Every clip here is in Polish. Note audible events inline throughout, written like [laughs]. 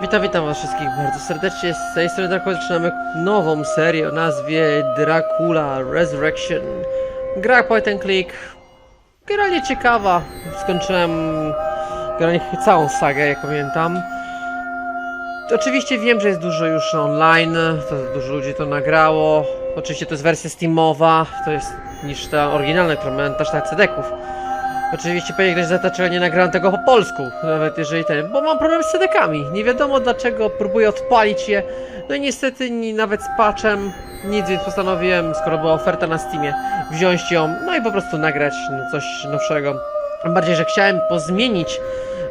Witam, witam was wszystkich bardzo serdecznie. Z tej strony Dracula zaczynamy nową serię o nazwie Dracula Resurrection. Gra point and click. Generalnie ciekawa. Skończyłem generalnie całą sagę, jak pamiętam. Oczywiście wiem, że jest dużo już online, to dużo ludzi to nagrało. Oczywiście to jest wersja Steamowa, to jest niż ta oryginalna, która miała też na CD-ków. Oczywiście pewnie ktoś zata, dlaczego nie nagrałem tego po polsku, nawet jeżeli ten, bo mam problem z CD-kami. Nie wiadomo dlaczego, próbuję odpalić je, no i niestety ni, nawet z patchem nic, więc postanowiłem, skoro była oferta na Steamie, wziąć ją, no i po prostu nagrać no, coś nowszego. Bardziej, że chciałem pozmienić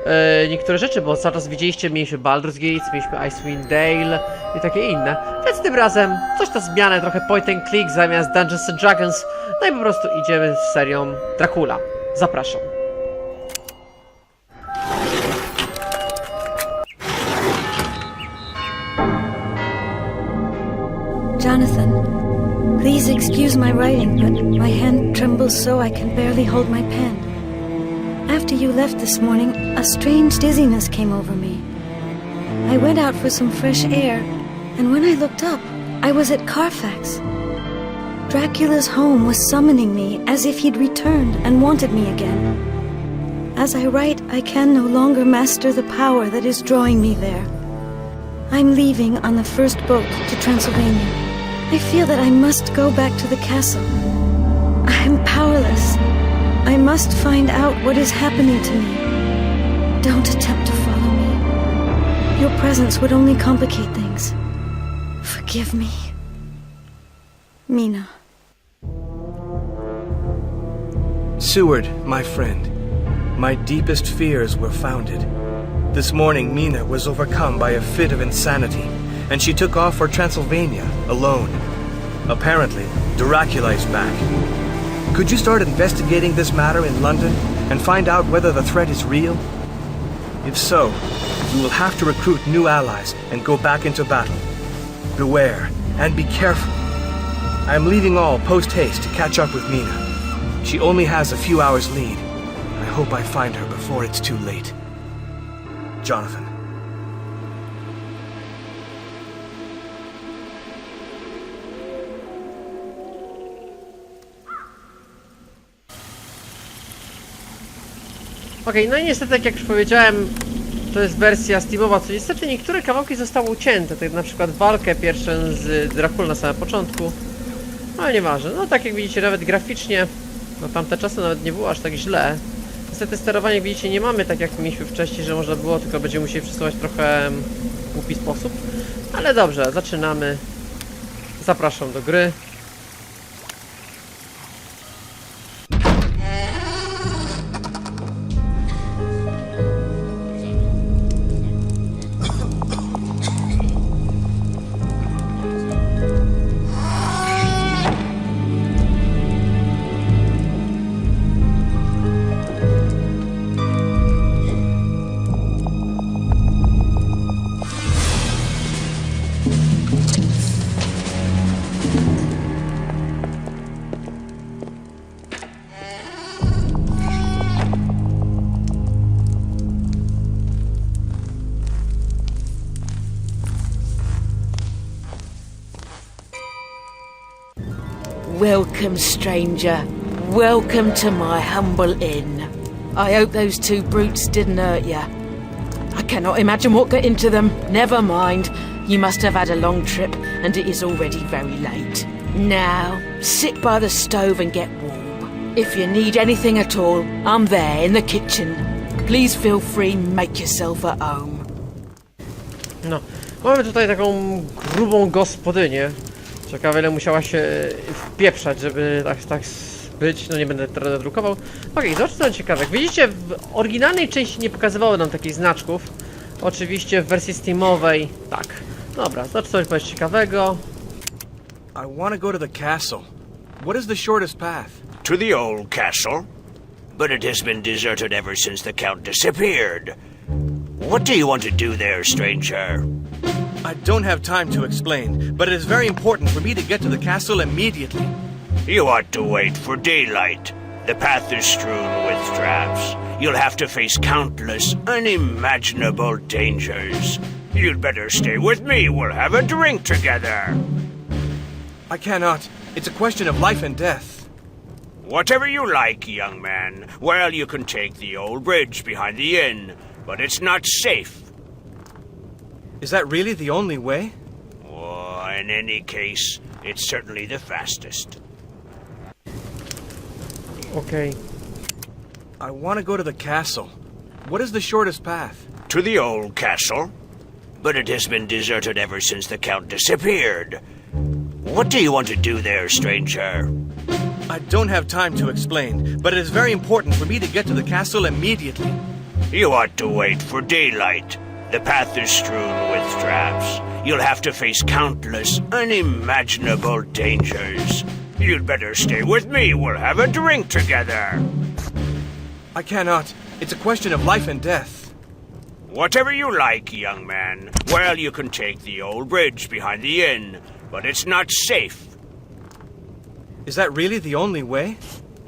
e, niektóre rzeczy, bo cały czas widzieliście, mieliśmy Baldur's Gate, mieliśmy Icewind Dale i takie inne. Więc tym razem coś na zmianę, trochę point and click zamiast Dungeons and Dragons, no i po prostu idziemy z serią Dracula. Zapraszam. Jonathan, please excuse my writing, but my hand trembles so I can barely hold my pen. After you left this morning, a strange dizziness came over me. I went out for some fresh air, and when I looked up, I was at Carfax. Dracula's home was summoning me as if he'd returned and wanted me again. As I write, I can no longer master the power that is drawing me there. I'm leaving on the first boat to Transylvania. I feel that I must go back to the castle. I am powerless. I must find out what is happening to me. Don't attempt to follow me. Your presence would only complicate things. Forgive me. Mina. Seward, my friend, my deepest fears were founded. This morning, Mina was overcome by a fit of insanity, and she took off for Transylvania alone. Apparently, Dracula is back. Could you start investigating this matter in London and find out whether the threat is real? If so, we will have to recruit new allies and go back into battle. Beware and be careful. I am leaving all post haste to catch up with Mina. She only has a few hours lead. I hope I find her before it's too late. Jonathan. Okej, no i niestety, tak jak już powiedziałem, to jest wersja Steamowa, co niestety niektóre kawałki zostały ucięte, tak na przykład walkę pierwszą z Dracula na samym początku. No ale nieważne, no tak jak widzicie, nawet graficznie, no tamte czasy nawet nie było aż tak źle. Niestety sterowanie, widzicie, nie mamy tak jak mieliśmy wcześniej, że można było, tylko będziemy musieli przesuwać trochę mm, głupi sposób. Ale dobrze, zaczynamy. Zapraszam do gry. Welcome, stranger. Welcome to my humble inn. I hope those two brutes didn't hurt you. I cannot imagine what got into them. Never mind. You must have had a long trip, and it is already very late. Now, sit by the stove and get warm. If you need anything at all, I'm there in the kitchen. Please feel free, make yourself at home. No, mamy tutaj taką grubą gospodynię. Ciekawe ile musiała się wpieprzać, żeby tak, tak być. No nie będę teraz drukował. Okej, zobaczcie co ciekawe. Jak widzicie, w oryginalnej części nie pokazywały nam takich znaczków. Oczywiście w wersji Steamowej tak. Dobra, zobaczcie coś powiedz ciekawego. I want to go to the castle. What is the shortest path? To the old castle. But it has been deserted ever since the Count disappeared. What do you want to do there, stranger? I don't have time to explain, but it is very important for me to get to the castle immediately. You ought to wait for daylight. The path is strewn with traps. you'll have to face countless, unimaginable dangers. You'd better stay with me. We'll have a drink together. I cannot. It's a question of life and death. Whatever you like, young man. Well, you can take the old bridge behind the inn, but it's not safe. Is that really the only way? Oh, in any case, it's certainly the fastest. Okay. I want to go to the castle. What is the shortest path? To the old castle. But it has been deserted ever since the Count disappeared. What do you want to do there, stranger? I don't have time to explain, but it is very important for me to get to the castle immediately. You ought to wait for daylight. The path is strewn with traps. You'll have to face countless, unimaginable dangers. You'd better stay with me. We'll have a drink together. I cannot. It's a question of life and death. Whatever you like, young man. Well, you can take the old bridge behind the inn, but it's not safe. Is that really the only way?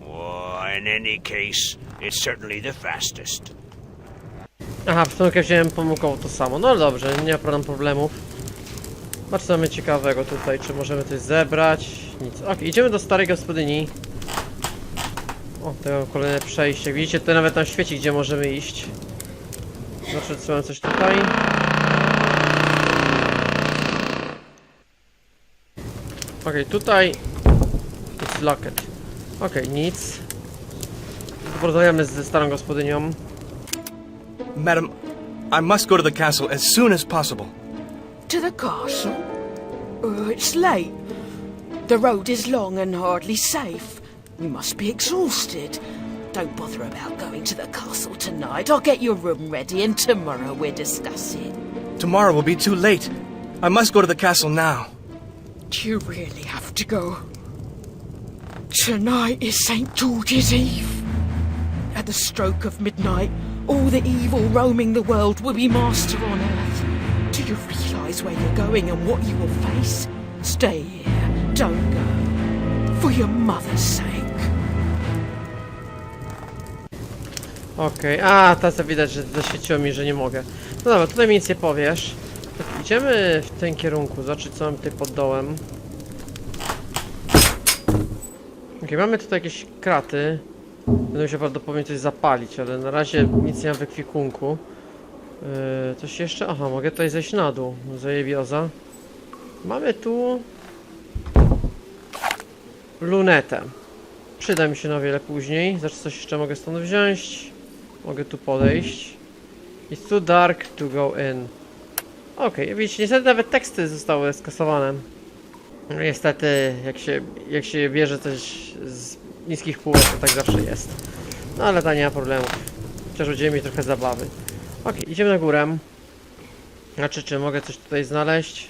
Oh, in any case, it's certainly the fastest. Aha, w sumie wziąłem pomyłkowo to samo. No dobrze, nie ma problemów. Patrz co mamy ciekawego tutaj, czy możemy coś zebrać? Nic. Ok, idziemy do starej gospodyni. O, to kolejne przejście. Widzicie, tutaj nawet tam świeci, gdzie możemy iść. Zobaczmy, czy mam coś tutaj. Ok, tutaj... It's locked. Ok, nic. Porozmawiamy ze starą gospodynią. Madam, I must go to the castle as soon as possible. To the castle? Oh, it's late. The road is long and hardly safe. You must be exhausted. Don't bother about going to the castle tonight. I'll get your room ready and tomorrow we'll discuss it. Tomorrow will be too late. I must go to the castle now. Do you really have to go? Tonight is St. George's Eve. At the stroke of midnight, all the evil roaming the world will be master on earth. Do you realize where you're going and what you will face? Stay here. Don't go. For your mother's sake. Okej, a teraz widać, że zaświeciło mi, że nie mogę. No dobra, tutaj mi nic nie powiesz. Tak, idziemy w tym kierunku, zobaczyć co mamy tutaj pod dołem. Okej, mamy tutaj jakieś kraty. Będę musiał prawdopodobnie coś zapalić, ale na razie nic nie mam w ekwipunku. Yy, coś jeszcze? Aha, mogę tutaj zejść na dół. Zajebioza. Mamy tu... Lunetę. Przyda mi się na wiele później. Znaczy coś jeszcze mogę stąd wziąć. Mogę tu podejść. It's too dark to go in. Okej, widzicie, niestety nawet teksty zostały skasowane. Niestety, jak się, jak się bierze coś z niskich półek, to tak zawsze jest. No ale to nie ma problemu. Chociaż udzieli mi trochę zabawy. Okej, idziemy na górę. Znaczy, czy mogę coś tutaj znaleźć?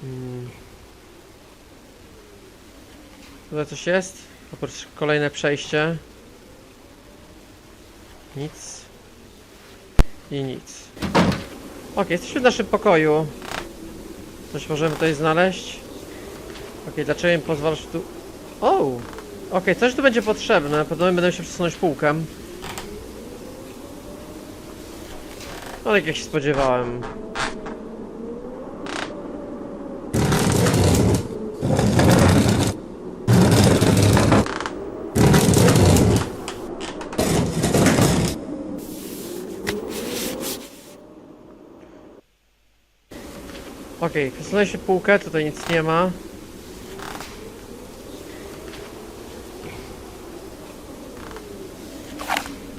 Hmm. Tutaj coś jest? Oprócz kolejne przejście. Nic. I nic. Ok, jesteśmy w naszym pokoju. Coś możemy tutaj znaleźć. Ok, dlaczego mi pozwalasz tu... O! Ok, coś tu będzie potrzebne. Podobnie będę się przesunąć półkę. No tak jak się spodziewałem. Okej, przesunę się półkę, tutaj nic nie ma.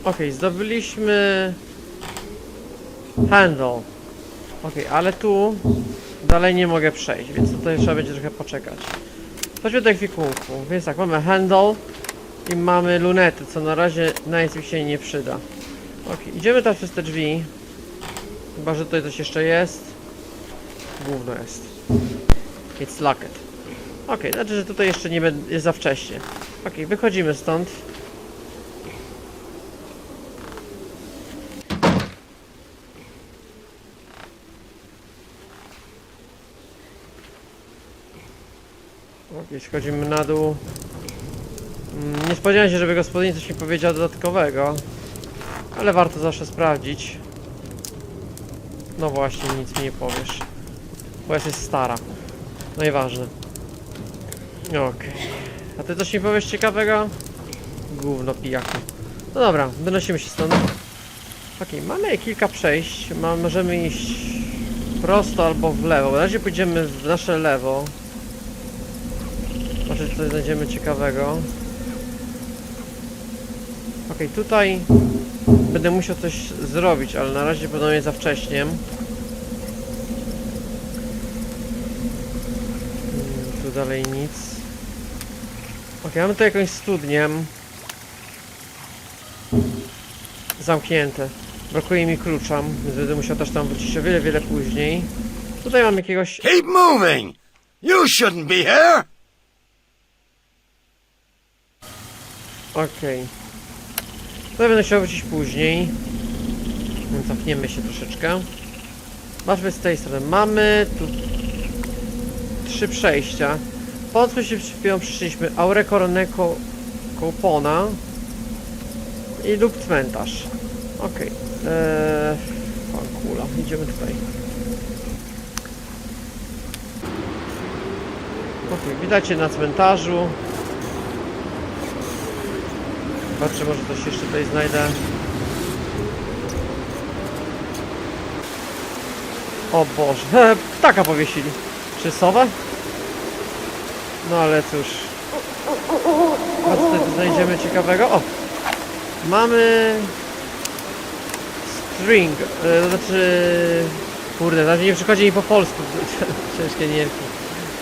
Okej, zdobyliśmy handle. Okej, ale tu dalej nie mogę przejść, więc tutaj trzeba będzie trochę poczekać. Chodźmy do ekwipunku, więc tak, mamy handle i mamy lunety, co na razie na nic mi się nie przyda. Okej, idziemy teraz przez te drzwi. Chyba, że tutaj coś jeszcze jest. Gówno jest. It's locked. Okej, znaczy, że tutaj jeszcze nie jest za wcześnie. Okej, wychodzimy stąd. Okej, schodzimy na dół. Mm, Nie spodziewałem się, żeby gospodyni coś mi powiedziała dodatkowego. Ale warto zawsze sprawdzić. No właśnie, nic mi nie powiesz. Bo jesteś stara. No. Okej. A ty coś mi powiesz ciekawego? Gówno pijaku. No dobra, wynosimy się stąd. Okej, mamy kilka przejść. Możemy iść prosto albo w lewo. Na razie pójdziemy w nasze lewo. Może coś znajdziemy ciekawego. Okej, tutaj będę musiał coś zrobić, ale na razie je za wcześnie. Mm, Tu dalej nic. Okej, mamy tu jakąś studnię. Zamknięte. Brakuje mi klucza, więc będę musiał też tam wrócić o wiele, wiele później. Tutaj mam jakiegoś... Keep moving! You shouldn't be here! Okej. Tutaj będę chciał wrócić później. Cofniemy się troszeczkę. Patrzmy z tej strony. Mamy tu trzy przejścia. Po co się przed chwilą przyszliśmy? Aure Kopona i lub cmentarz. Okej. Eee, pan kula. Idziemy tutaj. Okej, widać je na cmentarzu. Patrzę, może coś jeszcze tutaj znajdę. O Boże, ptaka powiesili. Czy sowę? No ale cóż. Co tutaj znajdziemy ciekawego? O! Mamy... String, e, to znaczy... Kurde, nawet nie przychodzi mi po polsku. [laughs] Ciężkie nierki.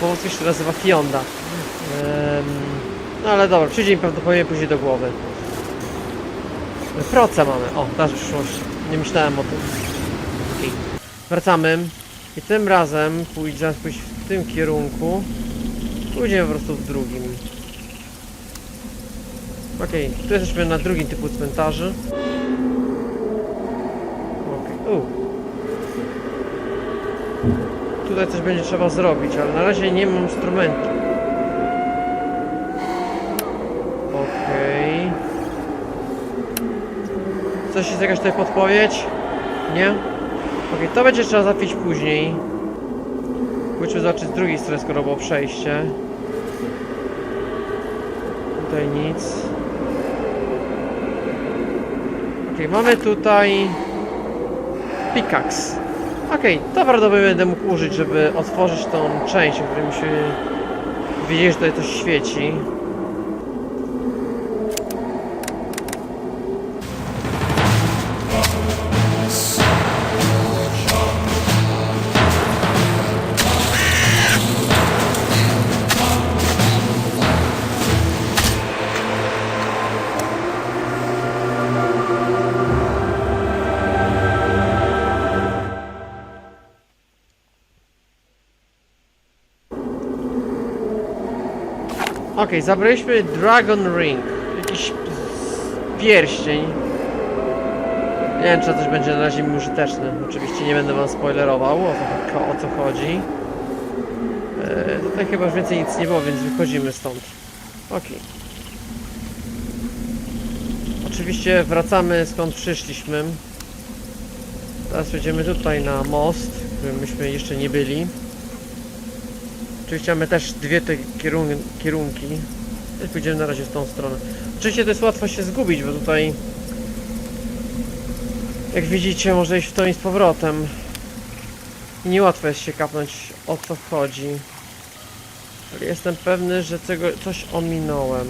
Po polsku się nazywa Fionda. No ale dobra, przyjdzie mi prawdopodobnie później do głowy. Proce mamy. O, teraz przyszłość. Nie myślałem o tym. Okej. Wracamy. I tym razem pójdzie, zamiast pójść w tym kierunku. Pójdziemy po prostu w drugim. Okej, tu jesteśmy na drugim typu cmentarzy. Okej, u. Tutaj coś będzie trzeba zrobić, ale na razie nie mam instrumentu. Okej. Coś jest jakaś tutaj podpowiedź? Nie? Okej, to będzie trzeba zapić później. Pójdźmy zobaczyć z drugiej strony, skoro było przejście. Tutaj nic. Okej, mamy tutaj... Pickaxe. Okej, to prawdopodobnie będę mógł użyć, żeby otworzyć tą część, o której musimy widzieć, że tutaj coś świeci. Okej, zabraliśmy Dragon Ring. Jakiś pierścień. Nie wiem, czy to coś będzie na razie mi użyteczne. Oczywiście nie będę wam spoilerował o co, o co chodzi. E, tutaj chyba już więcej nic nie było, więc wychodzimy stąd. Okej. Oczywiście wracamy skąd przyszliśmy. Teraz przejdziemy tutaj na most, w którym myśmy jeszcze nie byli. Oczywiście mamy też dwie te kierun kierunki. Też pójdziemy na razie w tą stronę. Oczywiście to jest łatwo się zgubić, bo tutaj jak widzicie może iść w tą i z powrotem. I niełatwo jest się kapnąć o co chodzi. Ale jestem pewny, że coś ominąłem.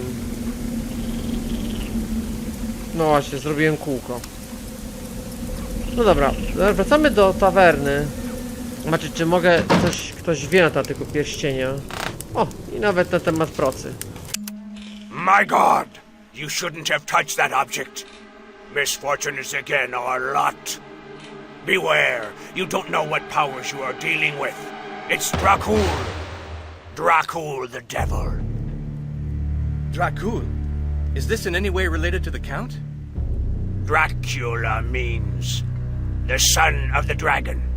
No właśnie, zrobiłem kółko. No dobra, wracamy do tawerny. Znaczy, czy mogę coś, ktoś wie na temat tego pierścienia? O, i nawet na temat procy. My God! You shouldn't have touched that object. Misfortune is again our lot. Beware, you don't know what powers you are dealing with. It's Dracul. Dracul the devil. Dracul. Is this in any way related to the Count? Dracula means the son of the dragon.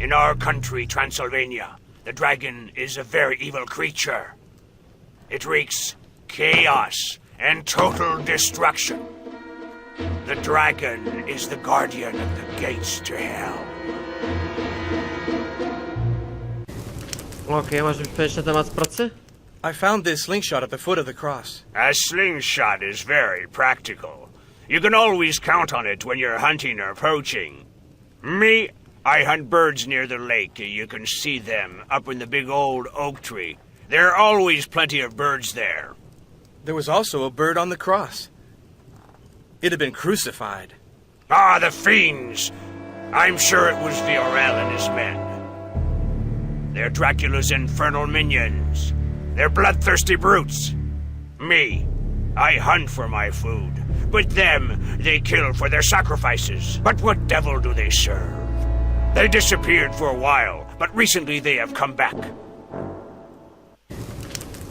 In our country, Transylvania, the dragon is a very evil creature. It wreaks chaos and total destruction. The dragon is the guardian of the gates to hell. Okej, masz mi powiedzieć na temat pracy? I found this slingshot at the foot of the cross. A slingshot is very practical. You can always count on it when you're hunting or poaching. Me, I hunt birds near the lake. You can see them up in the big old oak tree. There are always plenty of birds there. There was also a bird on the cross. It had been crucified. Ah, the fiends! I'm sure it was Viorel and his men. They're Dracula's infernal minions. They're bloodthirsty brutes. Me, I hunt for my food. But them, they kill for their sacrifices. But what devil do they serve? They disappeared for a while, but recently they have come back.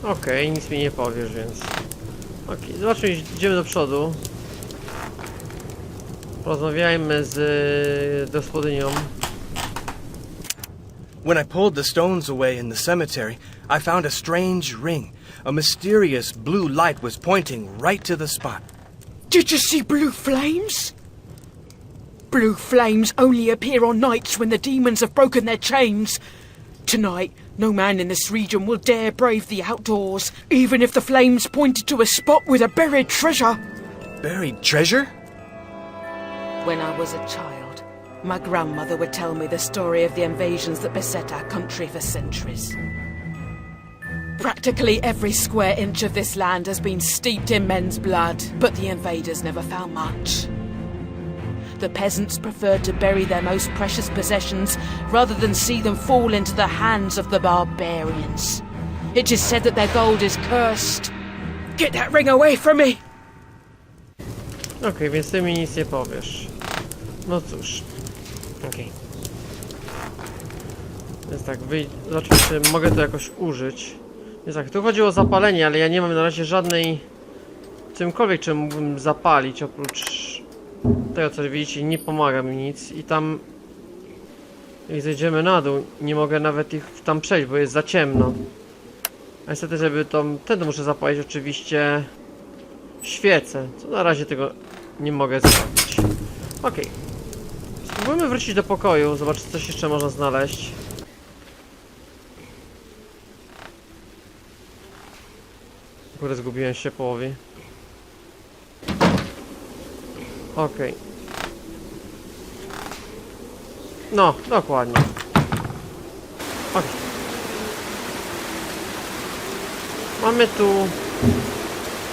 Okej, nic mi nie powiesz, więc... Okej, zobaczmy, idziemy do przodu. Porozmawiajmy z y, gospodynią. When I pulled the stones away in the cemetery, I found a strange ring. A mysterious blue light was pointing right to the spot. Did you see blue flames? Blue flames only appear on nights when the demons have broken their chains. Tonight, no man in this region will dare brave the outdoors, even if the flames pointed to a spot with a buried treasure. Buried treasure? When I was a child, my grandmother would tell me the story of the invasions that beset our country for centuries. Practically every square inch of this land has been steeped in men's blood, but the invaders never found much. The peasants preferred to bury their most precious possessions rather than see them fall into the hands of the barbarians. It is said that their gold is cursed. Get that ring away from me! Okej, więc ty mi nic nie powiesz. No cóż. Okej. Więc tak, wyj... Zobaczmy, czy mogę to jakoś użyć. Więc tak, tu chodzi o zapalenie, ale ja nie mam na razie żadnej... Czymkolwiek, czym mógłbym zapalić, oprócz tego, co widzicie, nie pomaga mi nic. I tam... Jak zejdziemy na dół, nie mogę nawet ich tam przejść, bo jest za ciemno. A niestety, żeby to... Wtedy muszę zapalić oczywiście świecę. Co na razie tego nie mogę zrobić. Okej. Spróbujmy wrócić do pokoju, zobaczyć co coś jeszcze można znaleźć. Ogóle zgubiłem się połowie. Okej. No, dokładnie. Okej. Mamy tu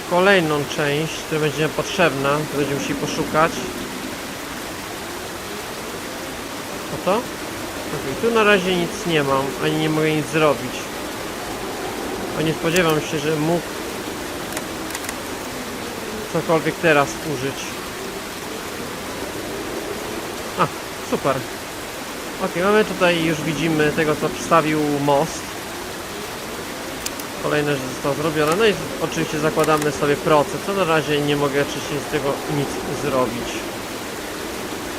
kolejną część, która będzie potrzebna, to będziemy musieli poszukać. Oto? Okej, tu na razie nic nie mam, ani nie mogę nic zrobić. A nie spodziewam się, że mógł cokolwiek teraz użyć. A, super. Okej, mamy tutaj, już widzimy tego, co przedstawił most. Kolejne rzecz zostało zrobione. No i oczywiście zakładamy sobie proces, co na razie nie mogę oczywiście z tego nic zrobić.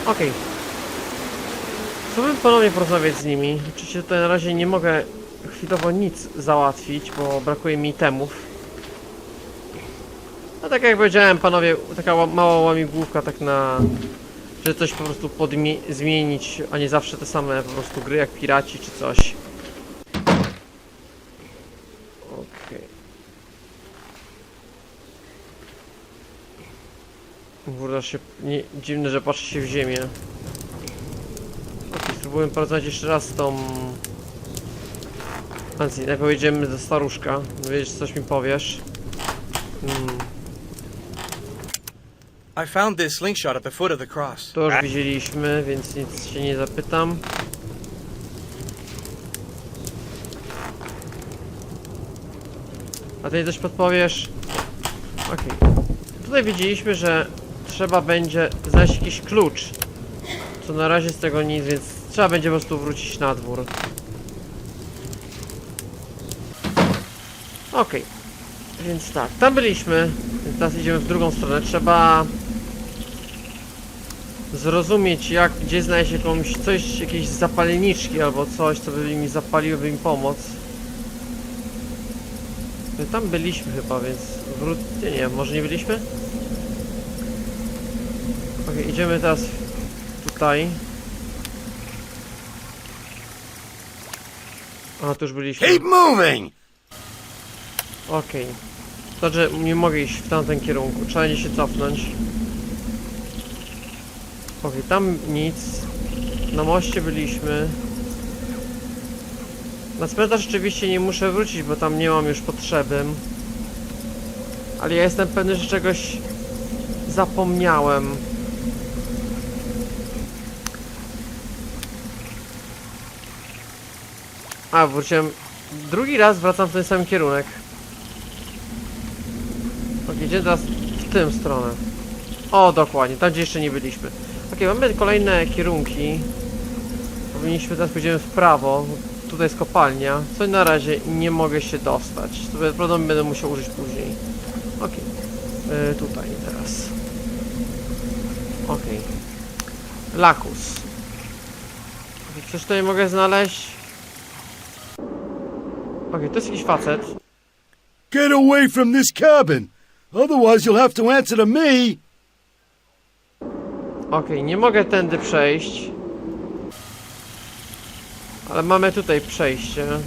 Okej. Spróbuję ponownie porozmawiać z nimi. Oczywiście tutaj na razie nie mogę chwilowo nic załatwić, bo brakuje mi temów. No tak jak powiedziałem, panowie, taka ła- mała łamigłówka tak na... Że coś po prostu zmienić, a nie zawsze te same po prostu gry jak piraci czy coś. Okej. Kurde, się... Nie, dziwne, że patrzy się w ziemię. Okej, spróbuję porozmawiać jeszcze raz tą... Najpierw pojedziemy do staruszka. Wiedzieć, coś mi powiesz. Hmm, I found this slingshot at the foot of the cross. to już widzieliśmy, więc nic się nie zapytam. A ty coś podpowiesz? Okej. Tutaj widzieliśmy, że trzeba będzie znaleźć jakiś klucz. Co na razie z tego nic, więc trzeba będzie po prostu wrócić na dwór. Okej. Więc tak, tam byliśmy, teraz idziemy w drugą stronę. Trzeba zrozumieć jak, gdzie znaleźć jakąś, coś, jakieś zapalniczki albo coś, co by mi zapaliło, by mi pomóc. My tam byliśmy chyba, więc wróć... Nie, nie, może nie byliśmy? Okej, idziemy teraz tutaj. A, tu już byliśmy. Keep moving! Okej. To, że nie mogę iść w tamtym kierunku. Trzeba będzie się cofnąć. Okej, tam nic. Na moście byliśmy. Na cmentarz rzeczywiście nie muszę wrócić, bo tam nie mam już potrzeby. Ale ja jestem pewny, że czegoś zapomniałem. A, wróciłem. Drugi raz wracam w ten sam kierunek. Ok, idziemy teraz w tę stronę. O, dokładnie, tam gdzie jeszcze nie byliśmy. Ok, mamy kolejne kierunki. Powinniśmy teraz pójdziemy w prawo. Tutaj jest kopalnia. Co na razie nie mogę się dostać. To prawdopodobnie będę musiał użyć później. Ok. Yy, tutaj teraz. Ok. Lakus. Coś tutaj mogę znaleźć. Ok, to jest jakiś facet. Get away from this cabin! Otherwise, you'll have to answer to me! Okej, nie mogę tędy przejść. Ale mamy tutaj przejście. Hmm.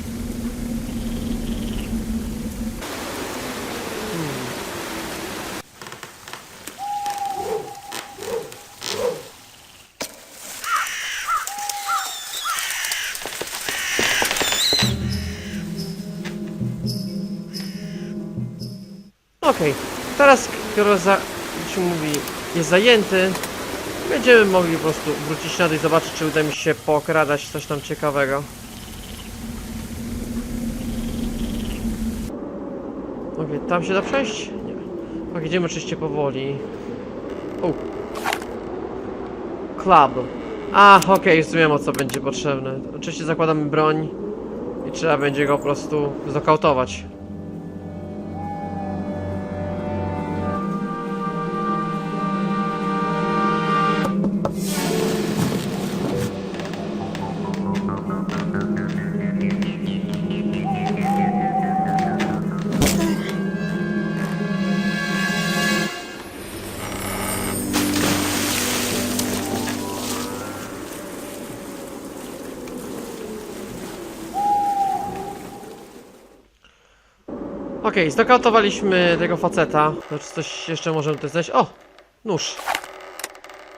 Okej, teraz skoro za, się mówi, jest zajęty, Będziemy mogli po prostu wrócić na dół i zobaczyć, czy uda mi się pokradać coś tam ciekawego. Okej, tam się da przejść? Nie. Ok, idziemy oczywiście powoli. U. Club. A, okej, już wiem o co będzie potrzebne. Oczywiście zakładamy broń i trzeba będzie go po prostu znokautować. Okej, znokautowaliśmy tego faceta. To czy coś jeszcze możemy tutaj znaleźć? O! Nóż.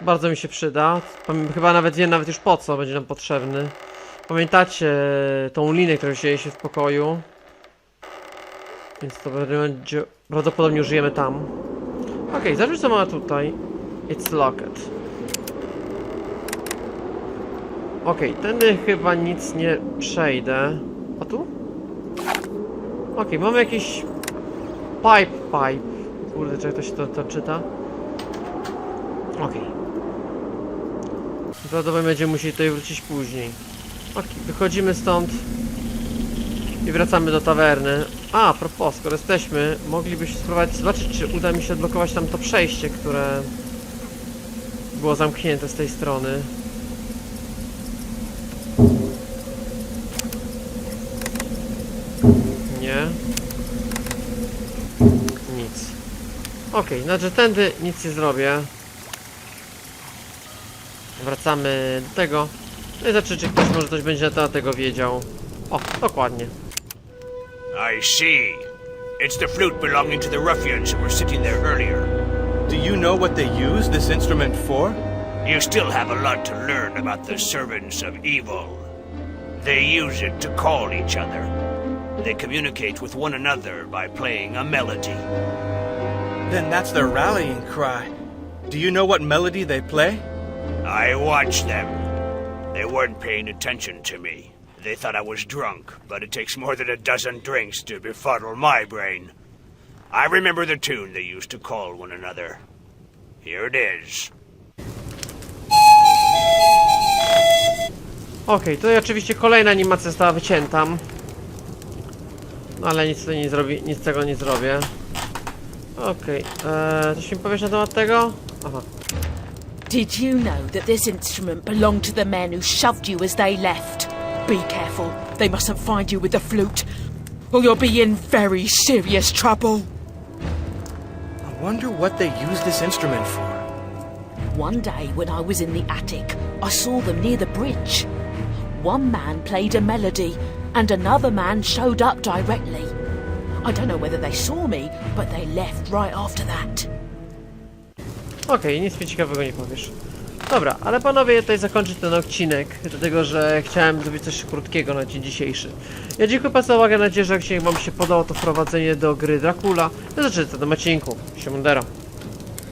Bardzo mi się przyda. Chyba nawet wiem nawet już po co będzie nam potrzebny. Pamiętacie tą linę, którą wzięliśmy w pokoju? Więc to będzie... Prawdopodobnie użyjemy tam. Okej, zobaczmy co ma tutaj. It's locked. Okej, tędy chyba nic nie przejdę. A tu? Okej, mamy jakiś pipe pipe. Kurde, czy jak to się to, to czyta? Okej. Prawdopodobnie będziemy musieli tutaj wrócić później. Okej, wychodzimy stąd i wracamy do tawerny. A, a propos, skoro jesteśmy, moglibyśmy spróbować zobaczyć, czy uda mi się odblokować tam to przejście, które było zamknięte z tej strony. Nie. Nic. Okej, znaczy tędy nic nie zrobię. Wracamy do tego. No i zobaczyć, czy ktoś może coś będzie na temat tego wiedział. O, dokładnie. I see. It's the flute belonging to the ruffians who were sitting there earlier. Do you know what they use this instrument for? You still have a lot to learn about the servants of evil. They use it to call each other. They communicate with one another by playing a melody. Then that's their rallying cry. Do you know what melody they play? I watched them. They weren't paying attention to me. They thought I was drunk, but it takes more than a dozen drinks to befuddle my brain. I remember the tune they used to call one another. Here it is. Okej, tutaj oczywiście kolejna animacja została wycięta. No ale nic tutaj nie zrobi, nic tego nie zrobię. Okej, eee, coś mi powiesz na temat tego? Aha. Did you know that this instrument belonged to the men who shoved you as they left? Be careful. They mustn't find you with the flute. or you'll be in very serious trouble. I wonder what they used this instrument for. One day when I was in the attic, I saw them near the bridge. One man played a melody, and another man showed up directly. I don't know whether they saw me, but they left right after that. Okej, nic mi ciekawego nie powiesz. Dobra, ale panowie, tutaj zakończę ten odcinek, dlatego że chciałem zrobić coś krótkiego na dzień dzisiejszy. Ja dziękuję bardzo za uwagę, nadzieję, że jak się wam się podobało to wprowadzenie do gry Dracula, to zaczynamy na odcinku. Siemandero.